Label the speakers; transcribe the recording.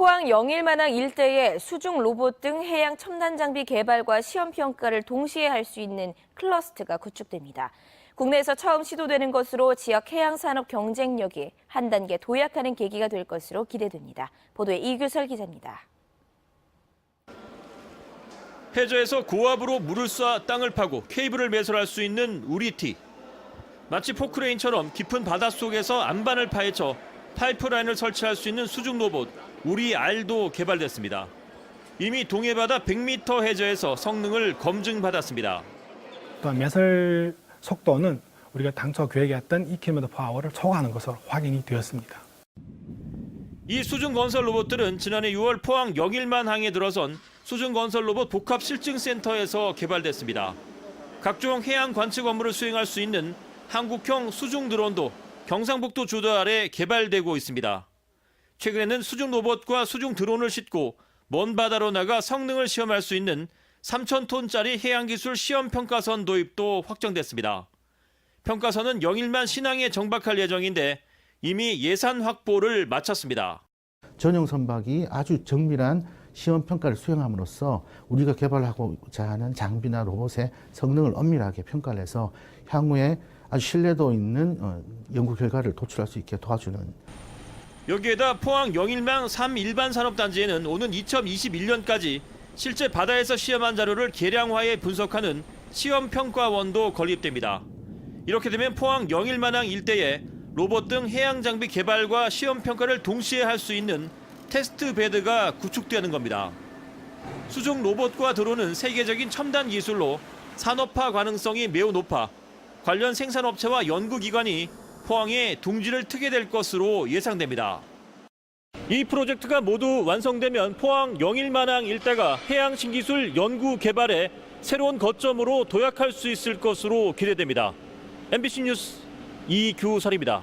Speaker 1: 포항 영일만항 일대에 수중 로봇 등 해양 첨단 장비 개발과 시험 평가를 동시에 할 수 있는 클러스터가 구축됩니다. 국내에서 처음 시도되는 것으로 지역 해양 산업 경쟁력이 한 단계 도약하는 계기가 될 것으로 기대됩니다. 보도에 이규설 기자입니다.
Speaker 2: 해저에서 고압으로 물을 쏴 땅을 파고 케이블을 매설할 수 있는 우리티. 마치 포크레인처럼 깊은 바닷속에서 안반을 파헤쳐 파이프라인을 설치할 수 있는 수중 로봇 우리 알도 개발됐습니다. 이미 동해바다 100m 해저에서 성능을 검증받았습니다.
Speaker 3: 또한 매설 속도는 우리가 당초 계획했던 2km 파워를 초과하는 것으로 확인이 되었습니다.
Speaker 2: 이 수중 건설 로봇들은 지난해 6월 포항 영일만 항에 들어선 수중 건설 로봇 복합 실증 센터에서 개발됐습니다. 각종 해양 관측 업무를 수행할 수 있는 한국형 수중 드론도 경상북도 주도 아래 개발되고 있습니다. 최근에는 수중 로봇과 수중 드론을 싣고 먼 바다로 나가 성능을 시험할 수 있는 3,000톤짜리 해양기술 시험 평가선 도입도 확정됐습니다. 평가선은 영일만 신항에 정박할 예정인데 이미 예산 확보를 마쳤습니다.
Speaker 4: 전용 선박이 아주 정밀한 시험 평가를 수행함으로써 우리가 개발하고자 하는 장비나 로봇의 성능을 엄밀하게 평가를 해서 향후에 아주 신뢰도 있는 어, 연구 결과를 도출할 수 있게 도와주는
Speaker 2: 여기에다 포항 영일망 3 일반 산업단지에는 오는 2021년까지 실제 바다에서 시험한 자료를 계량화해 분석하는 시험 평가원도 건립됩니다. 이렇게 되면 포항 영일만항 일대에 로봇 등 해양 장비 개발과 시험 평가를 동시에 할 수 있는 테스트 베드가 구축되는 겁니다. 수중 로봇과 드론은 세계적인 첨단 기술로 산업화 가능성이 매우 높아 관련 생산업체와 연구기관이 포항에 둥지를 트게 될 것으로 예상됩니다. 이 프로젝트가 모두 완성되면 포항 영일만항 일대가 해양 신기술 연구 개발의 새로운 거점으로 도약할 수 있을 것으로 기대됩니다. MBC 뉴스 이규설입니다.